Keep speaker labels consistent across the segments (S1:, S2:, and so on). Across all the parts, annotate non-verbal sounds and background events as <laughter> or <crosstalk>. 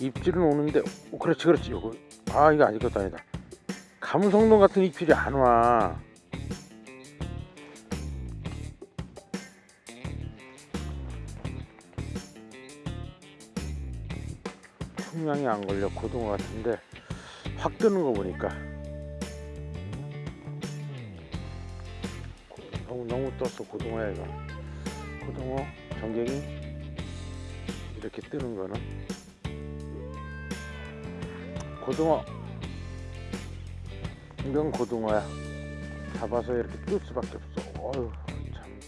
S1: 입질은 오는데 오, 그렇지 그렇지. 요거 아 이거 아직 것도 아니다. 감성동 같은 입질이 안와. 풍량이 안 걸려 고등어 같은데 확 뜨는 거 보니까 너무 너무 떴어 고등어야 이거 고등어 전갱이? 이렇게 뜨는 거는? 고등어. 이건 고등어야. 잡아서 이렇게 뜰 수밖에 없어. 어휴 참.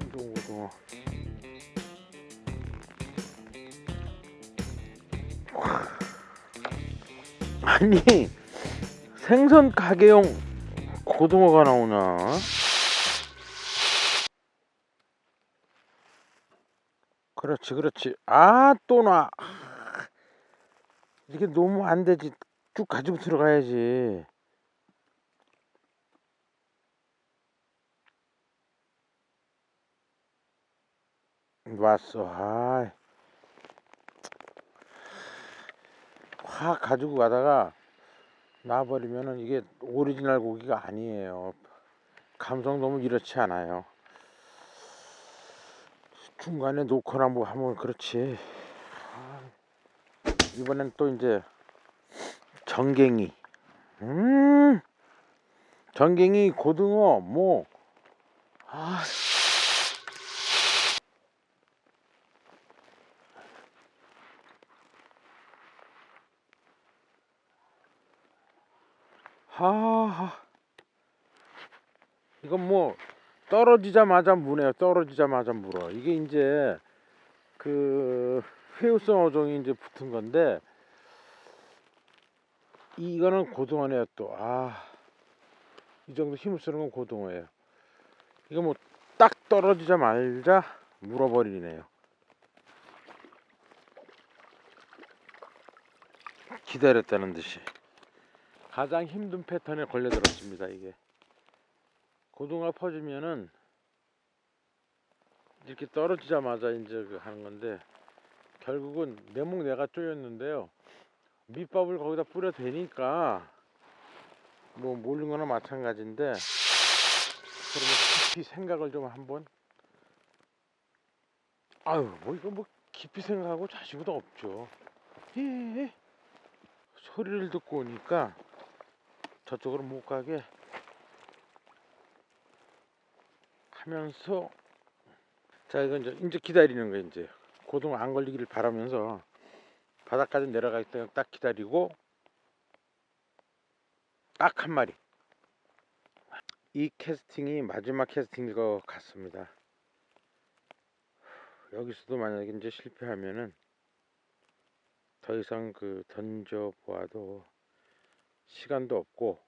S1: 힘좋은 고등어. 아니 생선 가게용 고등어가 나오나? 그렇지 그렇지. 아 또 나 이게 너무 안 되지. 쭉 가지고 들어가야지. 왔어. 아이. 확 가지고 가다가 놔버리면은 이게 오리지널 고기가 아니에요. 감성 너무 이렇지 않아요. 중간에 놓거나 뭐 하면 그렇지. 아, 이번엔 또 이제 전갱이. 음 전갱이 고등어 뭐. 아, 하하. 이건 뭐 떨어지자마자 무네요. 떨어지자마자 물어. 이게 이제 그 회유성 어종이 이제 붙은 건데 이거는 고등어네요 또 아 이 정도 힘을 쓰는 건 고등어예요. 이거 뭐 딱 떨어지자마자 물어버리네요. 기다렸다는 듯이 가장 힘든 패턴에 걸려 들었습니다 이게. 고등어 퍼지면은 이렇게 떨어지자마자 이제 그 하는 건데 결국은 내목 내가 쪼였는데요. 밑밥을 거기다 뿌려 대니까 뭐 모르는 거나 마찬가지인데 그러면 깊이 생각을 좀 한번. 아유 뭐 이거 뭐 깊이 생각하고 자식도 없죠. 예, 소리를 듣고 오니까 저쪽으로 못 가게 하면서 자 이건 이제, 이제 기다리는 거예요 이제. 고등 안 걸리기를 바라면서 바닥까지 내려갈 때 딱 기다리고 딱 한 마리. 이 캐스팅이 마지막 캐스팅일 것 같습니다. 여기서도 만약에 이제 실패하면은 더 이상 그 던져 보아도 시간도 없고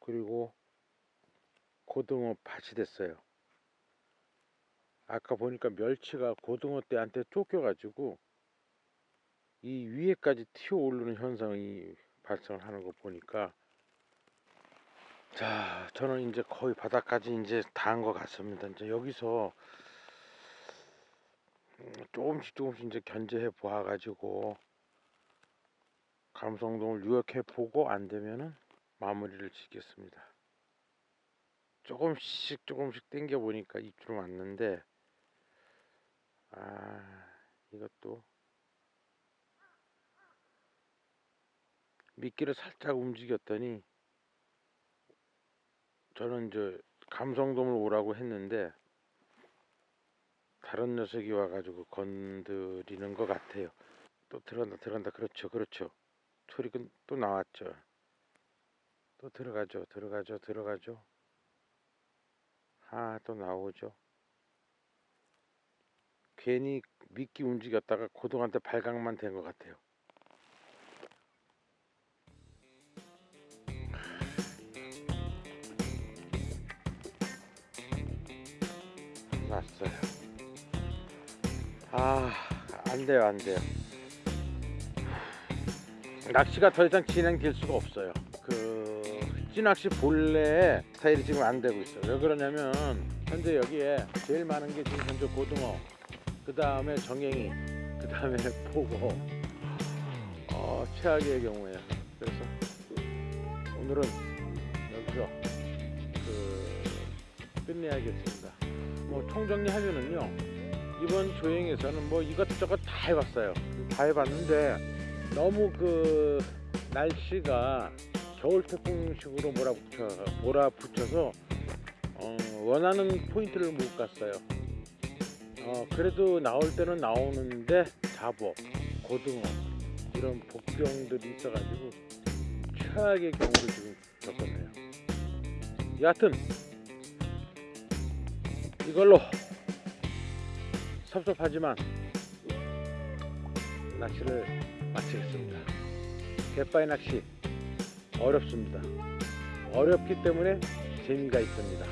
S1: 그리고 고등어 밭이 됐어요. 아까 보니까 멸치가 고등어 떼한테 쫓겨가지고 이 위에까지 튀어 오르는 현상이 발생을 하는 거 보니까 자 저는 이제 거의 바닥까지 이제 다한것 같습니다. 이제 여기서 음, 조금씩 조금씩 이제 견제해 보아 가지고 감성동을 유혹해 보고 안 되면은 마무리를 짓겠습니다. 조금씩 조금씩 당겨 보니까 입줄 왔는데 아 이것도 미끼를 살짝 움직였더니 저는 이제 감성돔을 오라고 했는데 다른 녀석이 와가지고 건드리는 것 같아요. 또 들어간다 들어간다 그렇죠 그렇죠 소리가 또 나왔죠. 또 들어가죠 들어가죠 들어가죠. 아 또 나오죠. 괜히 미끼 움직였다가 고등한테 발각만 된 것 같아요. 났어요. 아, 안 돼요, 안 돼요. 낚시가 더 이상 진행될 수가 없어요. 그 찌낚시 본래의 스타일이 지금 안 되고 있어요. 왜 그러냐면 현재 여기에 제일 많은 게 지금 현재 고등어, 그 다음에 정갱이, 그 다음에 <laughs> 보고 어, 최악의 경우에요. 그래서 오늘은 여기서 그 끝내야겠습니다. 뭐 총정리하면은요 이번 조행에서는 뭐 이것저것 다 해봤어요. 다 해봤는데 너무 그 날씨가 겨울 태풍식으로 몰아붙여 몰아붙여서 어, 원하는 포인트를 못 갔어요. 어, 그래도 나올 때는 나오는데 잡어, 고등어 이런 복병들이 있어가지고 최악의 경우를 지금 겪었네요. 여하튼 이걸로 섭섭하지만 낚시를 마치겠습니다. 갯바위 낚시 어렵습니다. 어렵기 때문에 재미가 있습니다.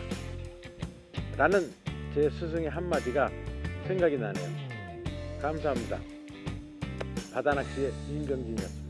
S1: 라는 제 스승의 한마디가 생각이 나네요. 감사합니다. 바다 낚시의 임병진이었습니다.